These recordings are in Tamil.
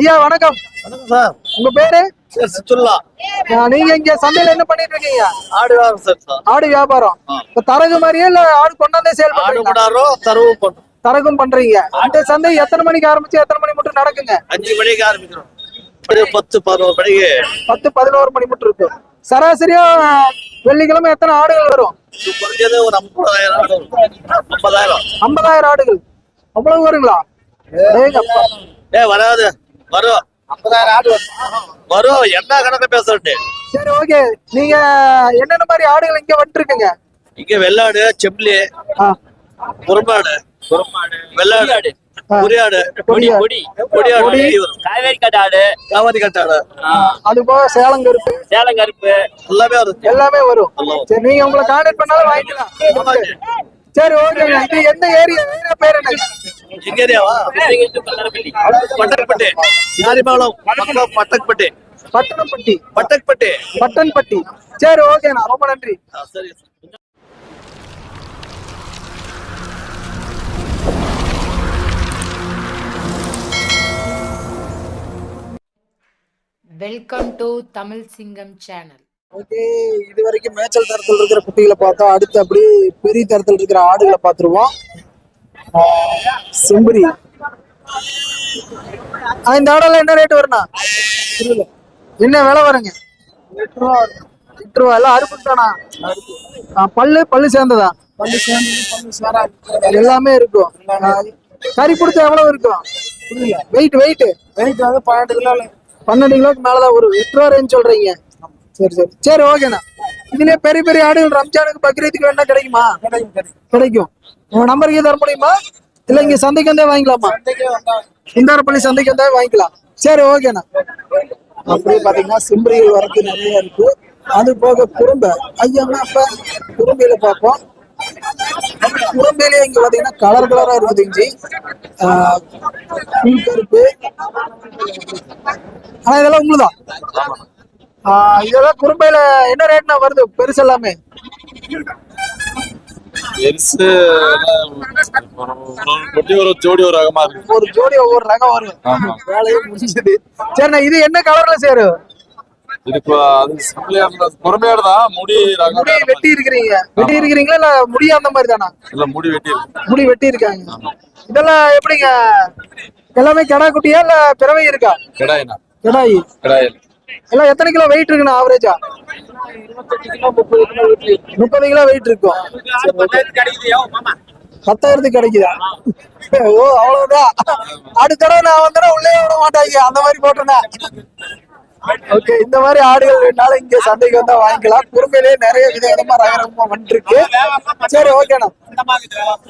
ஐயா வணக்கம். சார். உங்க பேரு? சார் நீங்க இங்க சந்தையில என்ன பண்ணிட்டு இருக்கீங்க? ஆடு சார் ஆடு வியாபாரம். இப்ப தரகு மாதிரியே இல்ல ஆடு கொண்டாந்தே சேல் பண்ணுறோம் தரகும் பண்றீங்க. இந்த சந்தை எத்தனை மணிக்கு ஆரம்பிச்சு எத்தனை மணி மட்டும் நடக்குங்க? அஞ்சு மணிக்கு ஆரம்பிக்கிறோம். பத்து பதினோரு மணிக்கு. பத்து பதினோரு மணி மட்டும் இருக்கும் சராசரியா வெள்ளிக்கிழமை எத்தனை ஆடுகள் வரும்? இது குறைஞ்சது ஒரு ஐம்பதாயிரம் ஆடுகள். அவ்வளவு வருங்களா. ஏ வராது. வரும். வரும் என்ன கணக்கு பேசுறேன் சரி ஓகே. நீங்க என்னென்ன மாதிரி ஆடுகள் இங்க வந்துருக்குங்க? இங்க வெள்ளாடு செம்பிளி ஆ, குறும்பாடு வெள்ளாடு கொடி. வெளிய வரும். காவேரி கட்டாடு காவாரி கட்டாடு அது போக சேலம் கருப்பு. சேலம் கருப்பு. எல்லாமே வரும். எல்லாமே வரும். சரி நீங்க உங்களை கான்டாக்ட் பண்ணாலும் வாங்கிக்கலாம். சரி ஓகேங்க இது எந்த ஏரியா ஏரியா பேர் என்னங்க எங்க ஏரியாவா. பட்டக்பட்டி யாரிபாலம் பட்டக்பட்டி பட்டணப்பட்டி. பட்டக்பட்டி பட்டன்பட்டி சரி ஓகேண்ணா ரொம்ப நன்றி. சரி வெல்கம் டு தமிழ் சிங்கம் சேனல் ஓகே இது வரைக்கும் மேய்ச்சல் தரத்தில் இருக்கிற குட்டிகளை பார்த்தோம் அடுத்து அப்படி பெரிய தரத்தில் இருக்கிற ஆடுகளை பார்த்துருவோம். செம்பரி. இந்த ஆடெல்லாம் என்ன ரேட் புரியல என்ன விலை வருங்க? எட்டு ரூபா எட்டு ரூபா எல்லாம் அறுப்பு தானா? ஆ, பல்லு பல்லு சேர்ந்ததா? பல்லு சேர்ந்தது எல்லாமே இருக்கும். கறி பிடிச்சா எவ்வளவு இருக்கும்? வெயிட் வெயிட் வெயிட் வந்து பன்னெண்டு கிலோ. பன்னெண்டு கிலோக்கு மேலதான் வரும். எட்டு ரூபா ரேஞ்ச் சொல்றீங்க. சரி சரி. சரி ஓகேண்ணா இதுலயே பெரிய பெரிய ஆடுகள் ரம்ஜானுக்கு பக்ரீத்துக்கு வேணா கிடைக்குமா? கிடைக்கும் உங்க நம்பருக்கு தர முடியுமா? இல்ல இங்க சந்தைக்கு வந்தே வாங்கிக்கலாமா இந்தாரப்பள்ளி சந்தைக்கு வந்தே வாங்கிக்கலாம். சரி ஓகேண்ணா அப்படியே பாத்தீங்கன்னா சிம்பரிகள் வரது நிறைய இருக்கு. அது போக குறும்பை. ஐயா அப்ப குறும்பையில பார்ப்போம். குறும்பையிலே இங்க பாத்தீங்கன்னா கலர் கலரா புல் கருப்பு. ஆனா இதெல்லாம் உங்களுதான் இதெல்லாம் குறும்பையில என்ன ரேட்னா வருது? பெருசு எல்லாமே. பெருசு குட்டி ஒரு ஜோடி ஒரு ரகமா இருக்கு. ஒரு ஜோடி ஒவ்வொரு ரகம் வரும். வேலையே முடிஞ்சது. சரிண்ணா இது என்ன கலர்ல சேரும் இது இப்போ அது சிம்பிளா பொறுமையாடு தான் முடி வெட்டி இருக்கிறீங்க. வெட்டி இருக்கிறீங்களா இல்ல முடி அந்த மாதிரி தானா? மாதிரி. இல்ல முடி வெட்டி இருக்கு. முடி வெட்டி இருக்காங்க. இதெல்லாம் எப்படிங்க? எல்லாமே கிடா குட்டியா இல்ல பிறவை இருக்கா? கிடாயினா கிடாயி. கிடாயில். எல்லாம் எத்தனை கிலோ வெயிட் இருக்குண்ணா ஆவரேஜா முப்பது கிலோ வெயிட் இருக்கும். பத்தாயிரத்துக்கு கிடைக்குதா? ஓ அவ்வளவுதான். அடுத்த நான் வந்தேன்னா உள்ளே விட மாட்டாங்க. அந்த மாதிரி போட்டேன்னா ஓகே இந்த மாதிரி ஆடுகள் வேணாலும் இங்க சந்தைக்கு வந்தா வாங்கிக்கலாம். குறும்பையிலேயே நிறைய விதவிதமா ரகரகமா வந்துருக்கு. சரி ஓகேண்ணா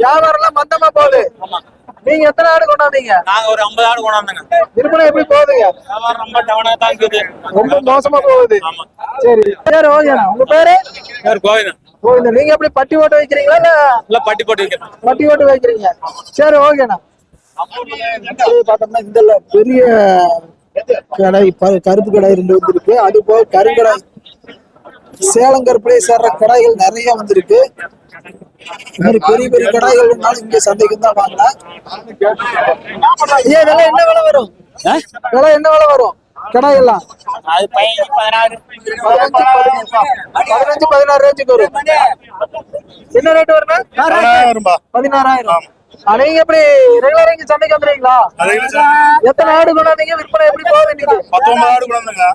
வியாபாரம் எல்லாம் மந்தமா போகுது. நீங்க எத்தனை ஆடு கொண்டாந்தீங்க? நாங்க ஒரு ஐம்பது ஆடு கொண்டாந்தோங்க. விற்பனை எப்படி போகுதுங்க? ரொம்ப டவுனா தான் இருக்குது. ரொம்ப மோசமா போகுது. சரி. சரி ஓகேண்ணா. உங்க பேரு? பேர் கோவிந்தன். இந்த நீங்க எப்படி பட்டி ஓட்டு வைக்கிறீங்களா இல்ல இல்ல பட்டி போட்டு வைக்கிறேன். பட்டி ஓட்டு வைக்கிறீங்க? சரி ஓகேண்ணா. பார்த்தோம்னா இந்த பெரிய கடை கருப்பு கடை ரெண்டு வந்திருக்கு. அது போக கருங்கடை சேலம் கருப்புலேயே சேர்ற கடாய்கள் நிறைய வந்திருக்கு. இந்த மாதிரி பெரிய பெரிய கடாய்கள் இருந்தாலும் இங்க சந்தைக்கு தான் வாங்கலாம் ஐயா விலை என்ன விலை வரும்? விலை என்ன விலை வரும்? கடாய் எல்லாம் பதினஞ்சு பதினாறு. ரேஞ்சுக்கு வரும். என்ன ரேட் வருங்க பதினாறாயிரம் நீங்க எப்படி ரெகுலரா இங்க சந்தைக்கு வந்துறீங்களா எத்தனை ஆடு கொண்டாந்தீங்க? விற்பனை எப்படி போகுது இன்னைக்கு? பத்தொன்பது ஆடு கொண்டாந்துங்க.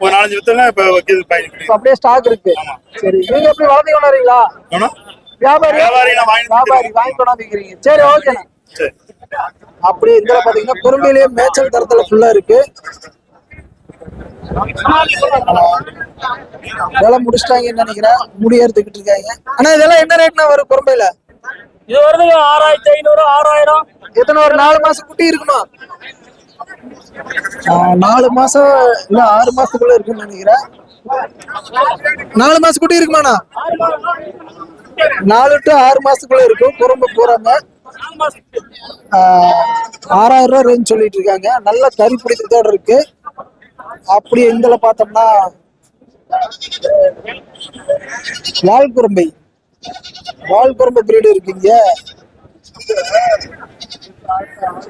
ஒரு நாலஞ்சு வித்துல இப்ப வைக்கிறது பயணிக்கிறேன் இப்ப அப்படியே ஸ்டாக் இருக்கு. சரி நீங்க எப்படி வளர்த்தி கொண்டாடுறீங்களா வியாபாரி வியாபாரி வாங்கி கொண்டாந்துக்கிறீங்க. சரி ஓகேண்ணா சரி. அப்படி இதுல பாத்தீங்கன்னா குறும்பிலேயே மேய்ச்சல் தரத்துல ஃபுல்லா இருக்கு. வேலை முடிச்சிட்டாங்கன்னு நினைக்கிறேன். முடி எடுத்துக்கிட்டு இருக்காங்க. ஆனா இதெல்லாம் என்ன ரேட்னா வரும் குறும்பையில? இது வருதுங்க ஆறாயிரத்தி ஐநூறு ஆறாயிரம். எத்தனை ஒரு நாலு மாசம் குட்டி இருக்குமா? நாலு மாசம் இல்ல ஆறு மாசத்துக்குள்ள இருக்குன்னு நினைக்கிறேன். நாலு மாசம் குட்டி இருக்குமாண்ணா? நாலு டு ஆறு மாசத்துக்குள்ள இருக்கும். குறும்பு பூராம ஆறாயிரம் ரூபா ரேஞ்ச் சொல்லிட்டு இருக்காங்க. நல்ல கறி பிடித்ததோட இருக்கு. அப்படி இந்தல பார்த்தோம்னா வால் குரம்பை. வால் குறும்பை பிரீடு இருக்குங்க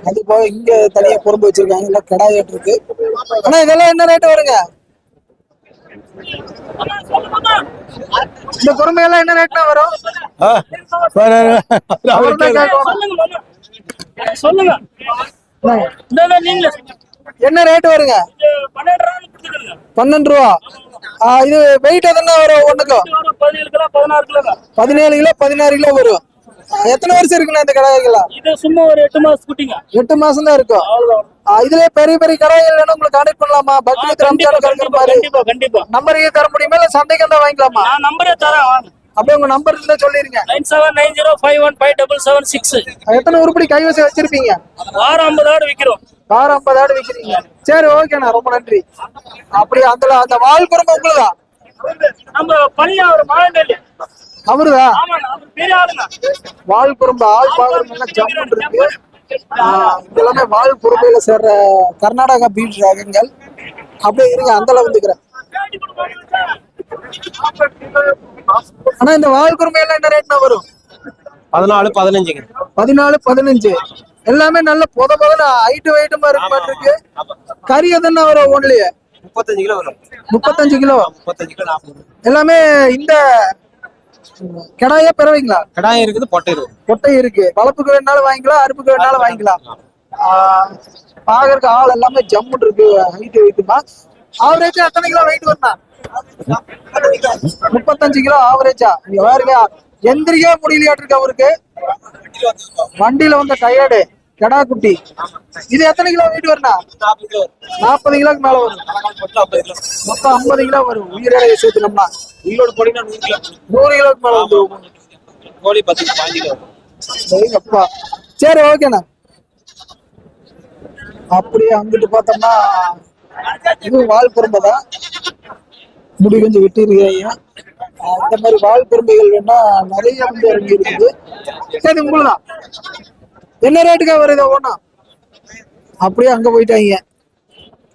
அது போக இங்க தனியா குறும்பு வச்சிருக்காங்க. இல்ல கடாய் இருக்கு. ஆனா இதெல்லாம் என்ன ரேட்டு வருங்க? இந்த குறும்பு எல்லாம் என்ன ரேட்னா வரும். சொல்லுங்க. என்ன? ரேட் வருங்க? பன்னெண்டு ரூபா. இது வெயிட் எதுனா வரும் ஒண்ணுக்கும்? பதினேழு கிலோ பதினாறு கிலோ தான். பதினேழு கிலோ பதினாறு கிலோ வரும். எத்தனை வருஷம் இருக்குண்ணா இந்த கடாய்கள்லாம் இது சும்மா ஒரு எட்டு மாசம் குட்டிங்க. எட்டு மாசம் தான் இருக்கும் ஆ, இதுலயே பெரிய பெரிய கடாய்கள் வேணும் உங்களுக்கு கான்டாக்ட் பண்ணலாமா? பக்ரீத் ரம்ஜான் கண்டிப்பா மாதிரி கண்டிப்பா கண்டிப்பா நம்பரையும் தர முடியுமா? இல்ல சந்தைக்கு வந்தா வாங்கிக்கலாமா? நான் நம்பரே தரேன் வாங்க. அப்படியே உங்க நம்பர் இருந்தா சொல்லிருங்க. Nine seven nine zero five one five double seven six. எத்தனை உருப்படி கைவசம் வச்சிருப்பீங்க? வாரம் ஐம்பது ஆடு விற்கிறோம் கார் ஐம்பது ஆடு விக்கிறீங்க. சரி ஓகேண்ணா ரொம்ப நன்றி. அப்படி அந்த அந்த வால் குறும்பு உங்களுதா? நம்ம பையன் ஒரு மாநில அவருதா வால் குறும்பு ஆள் பாக்குறதுல ஜம்முன் இருக்கு ஆஹ் இது எல்லாமே வால் குறும்பையில சேர்ற கர்நாடகா பீட் ரகங்கள். அப்படியே இருங்க அந்த அளவு வந்துக்கிறேன் ஆனா இந்த வால் குறும்பை எல்லாம் என்ன ரேட்னா வரும்? பதினாலு பதினஞ்சுங்க. பதினாலு பதினஞ்சு. எல்லாமே நல்ல புத புதன ஹைட்டு வெயிட்டுமா இருக்க மாட்டிருக்கு கறி எதுன்னா வரும் ஒன்லயே முப்பத்தஞ்சு கிலோ வரும். முப்பத்தஞ்சு கிலோ முப்பத்தஞ்சு கிலோ எல்லாமே இந்த கிடாயே பிறவைங்களா? கடாயம் இருக்குது பொட்டை இருக்குது. கொட்டை இருக்கு. வளர்ப்புக்கு வேணாலும் வாங்கிக்கலாம் அறுப்புக்கு வேணாலும் வாங்கிக்கலாம். பாக்குறதுக்கு ஆள் எல்லாமே ஜம்முன் இருக்கு ஹைட் வெயிட்டுமா ஆவரேஜா எத்தனை கிலோ வெயிட் வரணும் முப்பத்தஞ்சு கிலோ ஆவரேஜா பாருங்க எந்திரிக்கவே முடியலையாட்டு இருக்கு அவருக்கு. வண்டியில வந்த டயர்டு கெடா குட்டி இது எத்தனை கிலோ வெயிட் வரணும் நாற்பது கிலோக்கு மேல வரும். மொத்தம் ஐம்பது கிலோ வரும். உயிரிழை சேர்த்துனோம்னா உங்களோட போனீங்கன்னா நூறு கிலோ. நூறு கிலோக்கு மேல வந்து கோழி பத்து பாஞ்சு கிலோ எங்கப்பா சரி ஓகேண்ணா அப்படியே அங்கிட்டு பார்த்தோம்னா இது வால் குறும்பை தான். முடி கொஞ்சம் வெட்டிருக்கீங்க இந்த மாதிரி வால் குறும்பைகள் வேணா நிறைய வந்து இறங்கி இருக்குது சரி உங்களுதான் என்ன ரேட்டுக்கா வருது ஒண்ணா அப்படியே அங்க போயிட்டாங்க.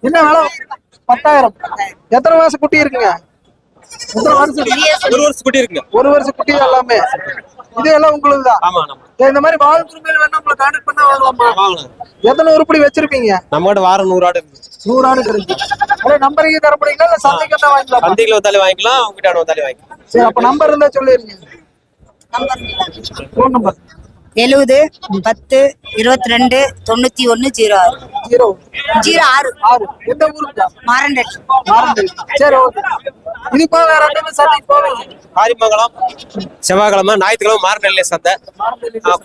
என்ன வேலை? பத்தாயிரம். எத்தனை மாசம் குட்டி இருக்குங்க? எத்தனை வருஷம் ஒரு வருஷம் குட்டி இருக்குங்க. ஒரு வருஷம் குட்டி எல்லாமே. இது எல்லாம் உங்களுக்கு தான் இந்த மாதிரி வால் குறும்பையில் வேணா உங்களை கான்டாக்ட் பண்ணா வாங்கலாமா? எத்தனை உருப்படி வச்சிருப்பீங்க? நம்ம கிட்ட வாரம் நூறு ஆடு நூறு ஆடு கிடைக்கும் அதே நம்பருக்கு தர முடியுங்களா இல்ல சந்தைக்கு தான் வாங்கிக்கலாம்? சந்தைக்குள்ள வந்தாலே வாங்கிக்கலாம் உங்ககிட்ட வந்தாலே வாங்கிக்கலாம். சரி அப்ப நம்பர் இருந்தா சொல்லிருங்க. ஃபோன் நம்பர் எழுபது பத்து இருபத்தி ரெண்டு தொண்ணூத்தி ஒண்ணு ஜீரோ ஆறு. ஜீரோ. ஜீரோ ஆறு. ஆறு. எந்த ஊருக்கு மாரண்டல். மாறந்தல் சரி ஓகே. இது போக வேற எந்த சந்தைக்கு போவீங்க காரிமங்கலம் செவ்வாய்க்கிழமை ஞாயிற்றுக்கிழமை மார்நெல்லை சந்தை.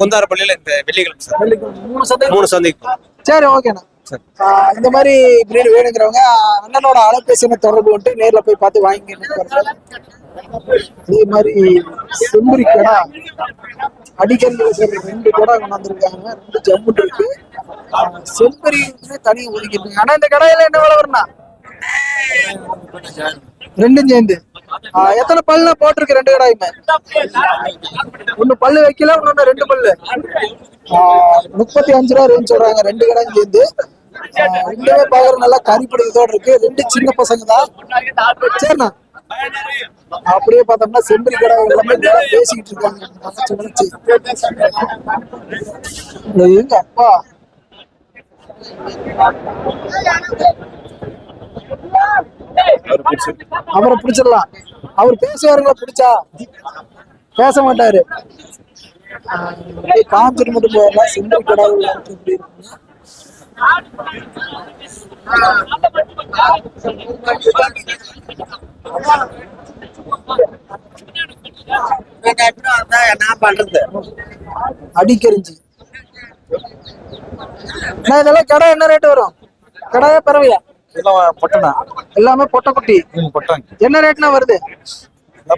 குந்தாரப்பள்ளியில இந்த வெள்ளிக்கிழமை மூணு சந்தை மூணு சந்தைக்கு. சரி ஓகேண்ணா. இந்த மாதிரி பிரீடு வேணுங்கிறவங்க அண்ணனோட அலைபேசியை தொடர்பு கொண்டு நேர்ல போய் பார்த்து வாங்கி அதே மாதிரி செம்புரி கடா அடிக்கடி ரெண்டு கடை கொண்டாந்துருக்காங்க ரெண்டு ஜம்முட்டு இருக்கு. ஆஹ் செம்பரி தனியாக ஒதுக்கிட்டு ஆனா இந்த கடையில என்ன வேலை வரும்னா ரெண்டும் சேர்ந்து. ஆஹ் எத்தனை பல்லு போட்டிருக்கு ரெண்டு கடாயுமே ஒண்ணு பல்லு வைக்கல இன்னொன்னு ரெண்டு பல்லு. ஆஹ் முப்பத்தி அஞ்சு ரூபா ரேஞ்ச் சொல்றாங்க. ரெண்டு கடையும் சேர்ந்து. ரெண்டுமே பாக்குற நல்லா கறிப்பிடித்தோட இருக்கு. ரெண்டு சின்ன பசங்க தான் சரிண்ணா. அப்படியே பார்த்தோம்னா செம்பரி கடை எல்லாமே பேசிக்கிட்டு இருக்காங்க. எங்க அப்பா? அவரை பிடிச்சிடலாம். அவர் பேசுவாருங்களா பிடிச்சா? பேச மாட்டாரு. ஆஹ் காமிச்சிட்டு மட்டும் போயிடலாம். செம்பரி கடவுள் எப்படி இருக்குங்க என்ன பண்றது அடிக்கரிஞ்சி இதெல்லாம் கடை என்ன ரேட் வரும்? கடையா பறவையா பொட்டனா. எல்லாமே ம் பொட்டாங்க என்ன ரேட்னா வருது?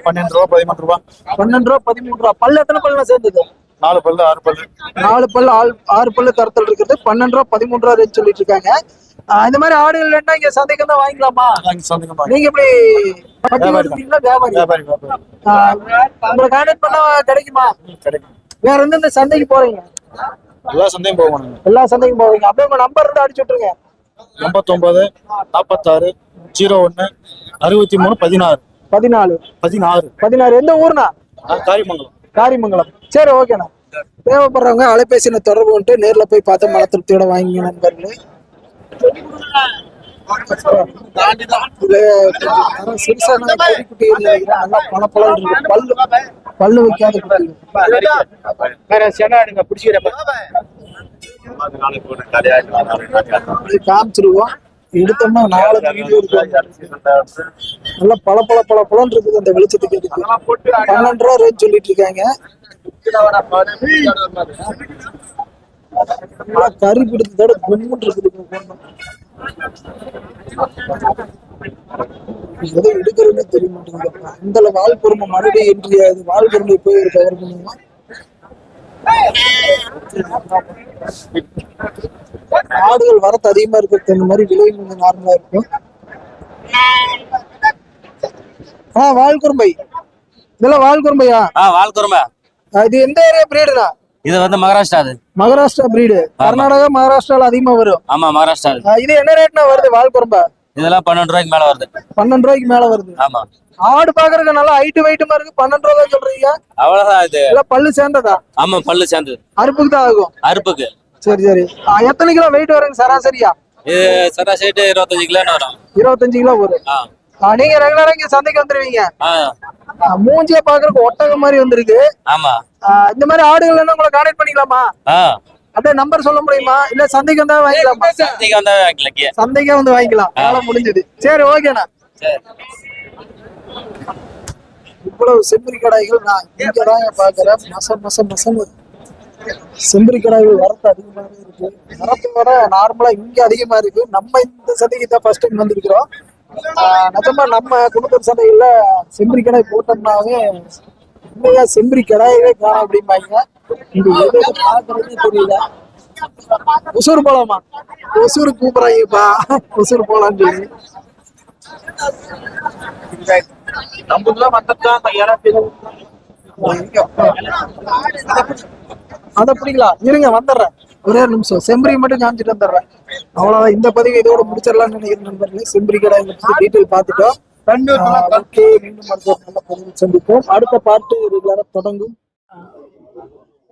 பன்னெண்டு ரூபா பதிமூணு ரூபா. பன்னெண்டு ரூபா பதிமூணு ரூபா. பல்லு எத்தனை பல்லுனா சேர்ந்தது? நாலு பல்லு ஆறு பல்லு. நாலு பல்லு ஆறு ஆறு பல்லு தரத்தில் இருக்குது. பன்னெண்டு ரூபா பதிமூணு ரூபா சொல்லிட்டு இருக்காங்க இந்த மாதிரி ஆடுகள் வேணா இங்க சந்தைக்கு தான் வாங்கிக்கலாமா நீங்க பட்டி வியாபாரி உங்களை கான்டாக்ட் பண்ணா கிடைக்குமா? கிடைக்கும். வேற எந்தெந்த சந்தைக்கு போறீங்க? எல்லா சந்தையும் போவானுங்க எல்லா சந்தைக்கும் போவீங்க. அப்படியே உங்க நம்பர் இருந்தா அடிச்சு விட்டுருங்க. எண்பத்தொன்பது நாற்பத்தாறு ஜீரோ ஒன்று அறுபத்தி மூணு பதினாறு. பதினாலு. பதினாறு. பதினாறு. எந்த ஊர்னா ஆ, காரியமங்கலம் காரிமங்கலம். சரி ஓகேண்ணா தேவைப்படுறவங்க அலைபேசியில தொடர்பு கொண்டு நேர்ல போய் பார்த்து மன திருப்தியோட வாங்கிங்க நண்பர்களே. சிறுசான குட்டி நல்லா இருக்கு. பல்லு பல்லு வைக்காத இது காமிச்சிருவோம். எடுத்தோம்னா நாலஞ்சு வீடியோ நல்லா பல பல பல பழம் இருக்குது அந்த வெளிச்சத்துக்கு எதுக்கு? பன்னெண்டு ரூபா ரேட் சொல்லிட்டு இருக்காங்க கறி பிடித்ததோட கும்முன்னு இருக்குது இப்ப பொண்ணு. எதை எடுக்கிறதுன்னு தெரிய மாட்டேங்குது. இந்த வால் பொறுமை மறுபடியும் வால் பொறுமை போய் ஒரு கவர் பண்ணுவோம் ஆடுகள் வரத்து அதிகமா இருக்கிறது இந்த மாதிரி விலை கொஞ்சம் நார்மலா இருக்கும். ஆ வால் குறும்பை இதெல்லாம் வால் குறும்பையா ஆ வால்குருமை ஆ, இது எந்த ஏரியா பிரீடுடா இது வந்து மகாராஷ்டிரா அது. மகாராஷ்டிரா பிரீடு கர்நாடகா மகாராஷ்டிரால அதிகமா வரும். ஆமா மகாராஷ்டிரா இது என்ன ரேட்னா வருது வால் குறும்பை இதெல்லாம் பன்னெண்டு ரூபாய்க்கு மேல வருது. பன்னெண்டு ரூபாய்க்கு மேல வருது. ஆமா. ஆடு பாக்குறதுக்கு நல்லா ஹைட்டு வெயிட்டுமா இருக்கு. பன்னெண்டு ரூபா தான் சொல்றீங்க. அவ்வளவுதான் இது. இல்ல பல்லு சேர்ந்ததா? ஆமா பல்லு சேர்ந்தது. அறுப்புக்கு தான் ஆகும். அறுப்புக்கு. சரி சரி. எத்தனை கிலோ வெயிட் வருங்க சராசரியா? இது சராசரி இருபத்தஞ்சு கிலோன்னு வரும். இருபத்தஞ்சு கிலோ வரும். நீங்க ரெகுலரா இங்க சந்தைக்கு வந்துருவீங்க. மூஞ்சிய பாக்குறதுக்கு ஒட்டக மாதிரி வந்திருக்கு ஆமா. இந்த மாதிரி ஆடுகள் என்ன உங்களை கான்டாக்ட் பண்ணிக்கலாமா? அப்படியே நம்பர் சொல்ல முடியுமா? இல்ல சந்தைக்கு வந்தா வாங்கிக்கலாமா? சந்தைக்கு வந்தா வாங்கிக்கலக்கு சந்தைக்கே வந்து வாங்கிக்கலாம். வேலை முடிஞ்சது. சரி ஓகேண்ணா இவ்வளவு செம்பரி கடாய்கள் நான் இங்க தான் பாக்குறேன் மசம் மசம் மசம் செம்பரி கடாய்கள் வரத்து அதிகமாகவே இருக்கு. வரத்தை விட நார்மலா இங்க அதிகமா இருக்கு. நம்ம இந்த சந்தைக்கு தான் ஃபர்ஸ்ட் டைம் வந்திருக்கிறோம். நிஜமா நம்ம குடும்ப சந்தைகள்ல செம்பரி கடாய் போட்டோம்னாவே உண்மையா செம்பரி கடாயவே காணும் அப்படிம்பாங்க. ஒசூர் போலாமா? ஒசூர் கூப்பிடுறாங்கப்பா ஒசூர் போலான்னு சொல்லி. அத பிடிக்கலாம் இருங்க வந்துடுறேன். ஒரே ஒரு நிமிஷம். செம்பரி மட்டும் காமிச்சிட்டு வந்துடுறேன். அவ்வளவுதான். இந்த பதிவு இதோட முடிச்சிடலாம்னு நினைக்கிறேன் நண்பர்களே. செம்பரி கடை டீட்டெயில் பார்த்துட்டோம். மீண்டும் அடுத்த நல்ல சந்திப்போம். அடுத்த பாட்டு ரெகுலரா தொடங்கும்.